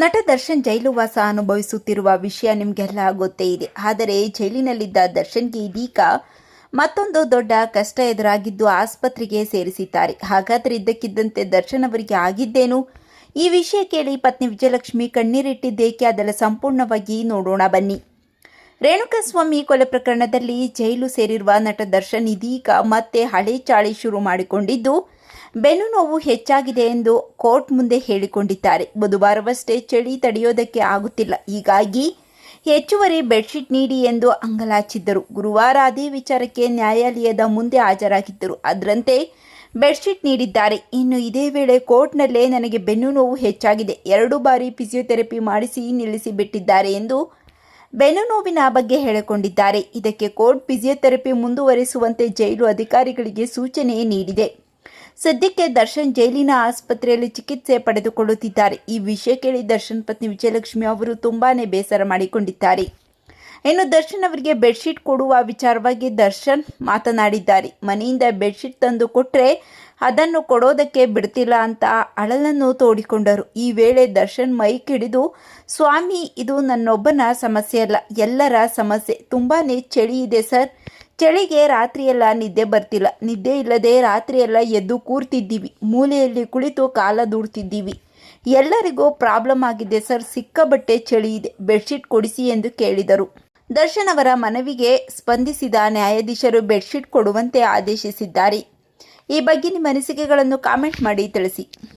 ನಟ ದರ್ಶನ್ ಜೈಲುವಾಸ ಅನುಭವಿಸುತ್ತಿರುವ ವಿಷಯ ನಿಮಗೆಲ್ಲ ಗೊತ್ತೇ ಇದೆ. ಆದರೆ ಜೈಲಿನಲ್ಲಿದ್ದ ದರ್ಶನ್ಗೆ ಇದೀಗ ಮತ್ತೊಂದು ದೊಡ್ಡ ಕಷ್ಟ ಎದುರಾಗಿದ್ದು ಆಸ್ಪತ್ರೆಗೆ ಸೇರಿಸಿದ್ದಾರೆ. ಹಾಗಾದರೆ ಇದ್ದಕ್ಕಿದ್ದಂತೆ ದರ್ಶನ್ ಅವರಿಗೆ ಆಗಿದ್ದೇನು? ಈ ವಿಷಯ ಕೇಳಿ ಪತ್ನಿ ವಿಜಯಲಕ್ಷ್ಮಿ ಕಣ್ಣೀರಿಟ್ಟಿದ್ದೇಕೆ? ಅದೆಲ್ಲ ಸಂಪೂರ್ಣವಾಗಿ ನೋಡೋಣ ಬನ್ನಿ. ರೇಣುಕಾಸ್ವಾಮಿ ಕೊಲೆ ಪ್ರಕರಣದಲ್ಲಿ ಜೈಲು ಸೇರಿರುವ ನಟ ದರ್ಶನ್ ಇದೀಗ ಮತ್ತೆ ಹಳೆ ಚಾಳಿ ಶುರು ಮಾಡಿಕೊಂಡಿದ್ದು ಬೆನ್ನು ನೋವು ಹೆಚ್ಚಾಗಿದೆ ಎಂದು ಕೋರ್ಟ್ ಮುಂದೆ ಹೇಳಿಕೊಂಡಿದ್ದಾರೆ. ಬುಧವಾರವಷ್ಟೇ ಚಳಿ ತಡೆಯೋದಕ್ಕೆ ಆಗುತ್ತಿಲ್ಲ. ಹೀಗಾಗಿ ಹೆಚ್ಚುವರಿ ಬೆಡ್ಶೀಟ್ ನೀಡಿ ಎಂದು ಅಂಗಲಾಚಿದ್ದರು. ಗುರುವಾರ ಅದೇ ವಿಚಾರಕ್ಕೆ ನ್ಯಾಯಾಲಯದ ಮುಂದೆ ಹಾಜರಾಗಿದ್ದರು. ಅದರಂತೆ ಬೆಡ್ಶೀಟ್ ನೀಡಿದ್ದಾರೆ. ಇನ್ನು ಇದೇ ವೇಳೆ ಕೋರ್ಟ್ನಲ್ಲೇ ನನಗೆ ಬೆನ್ನು ನೋವು ಹೆಚ್ಚಾಗಿದೆ. ಎರಡು ಬಾರಿ ಫಿಸಿಯೋಥೆರಪಿ ಮಾಡಿಸಿ ನಿಲ್ಲಿಸಿಬಿಟ್ಟಿದ್ದಾರೆ ಎಂದು ಬೆನ್ನು ನೋವಿನ ಬಗ್ಗೆ ಹೇಳಿಕೊಂಡಿದ್ದಾರೆ. ಇದಕ್ಕೆ ಕೋರ್ಟ್ ಫಿಸಿಯೋಥೆರಪಿ ಮುಂದುವರಿಸುವಂತೆ ಜೈಲು ಅಧಿಕಾರಿಗಳಿಗೆ ಸೂಚನೆ ನೀಡಿದೆ. ಸದ್ಯಕ್ಕೆ ದರ್ಶನ್ ಜೈಲಿನ ಆಸ್ಪತ್ರೆಯಲ್ಲಿ ಚಿಕಿತ್ಸೆ ಪಡೆದುಕೊಳ್ಳುತ್ತಿದ್ದಾರೆ. ಈ ವಿಷಯ ಕೇಳಿ ದರ್ಶನ್ ಪತ್ನಿ ವಿಜಯಲಕ್ಷ್ಮಿ ಅವರು ತುಂಬಾನೇ ಬೇಸರ ಮಾಡಿಕೊಂಡಿದ್ದಾರೆ. ಇನ್ನು ದರ್ಶನ್ ಅವರಿಗೆ ಬೆಡ್ಶೀಟ್ ಕೊಡುವ ವಿಚಾರವಾಗಿ ದರ್ಶನ್ ಮಾತನಾಡಿದ್ದಾರೆ. ಮನೆಯಿಂದ ಬೆಡ್ಶೀಟ್ ತಂದು ಕೊಟ್ಟರೆ ಅದನ್ನು ಕೊಡೋದಕ್ಕೆ ಬಿಡ್ತಿಲ್ಲ ಅಂತ ಅಳಲನ್ನು ತೋಡಿಕೊಂಡರು. ಈ ವೇಳೆ ದರ್ಶನ್ ಮೈಕ್ ಹಿಡಿದು ಸ್ವಾಮಿ, ಇದು ನನ್ನೊಬ್ಬನ ಸಮಸ್ಯೆ ಅಲ್ಲ, ಎಲ್ಲರ ಸಮಸ್ಯೆ. ತುಂಬಾ ಚಳಿ ಇದೆ ಸರ್. ಚಳಿಗೆ ರಾತ್ರಿಯೆಲ್ಲ ನಿದ್ದೆ ಬರ್ತಿಲ್ಲ. ನಿದ್ದೆ ಇಲ್ಲದೆ ರಾತ್ರಿಯೆಲ್ಲ ಎದ್ದು ಕೂರ್ತಿದ್ದೀವಿ. ಮೂಲೆಯಲ್ಲಿ ಕುಳಿತು ಕಾಲ ದೂಡ್ತಿದ್ದೀವಿ. ಎಲ್ಲರಿಗೂ ಪ್ರಾಬ್ಲಮ್ ಆಗಿದೆ ಸರ್. ಸಿಕ್ಕಾಬಟ್ಟೆ ಚಳಿ ಇದೆ. ಬೆಡ್ಶೀಟ್ ಕೊಡಿಸಿ ಎಂದು ಕೇಳಿದರು. ದರ್ಶನ್ ಅವರ ಮನವಿಗೆ ಸ್ಪಂದಿಸಿದ ನ್ಯಾಯಾಧೀಶರು ಬೆಡ್ಶೀಟ್ ಕೊಡುವಂತೆ ಆದೇಶಿಸಿದ್ದಾರೆ. ಈ ಬಗ್ಗೆ ನಿಮ್ಮ ಅನಿಸಿಕೆಗಳನ್ನು ಕಾಮೆಂಟ್ ಮಾಡಿ ತಿಳಿಸಿ.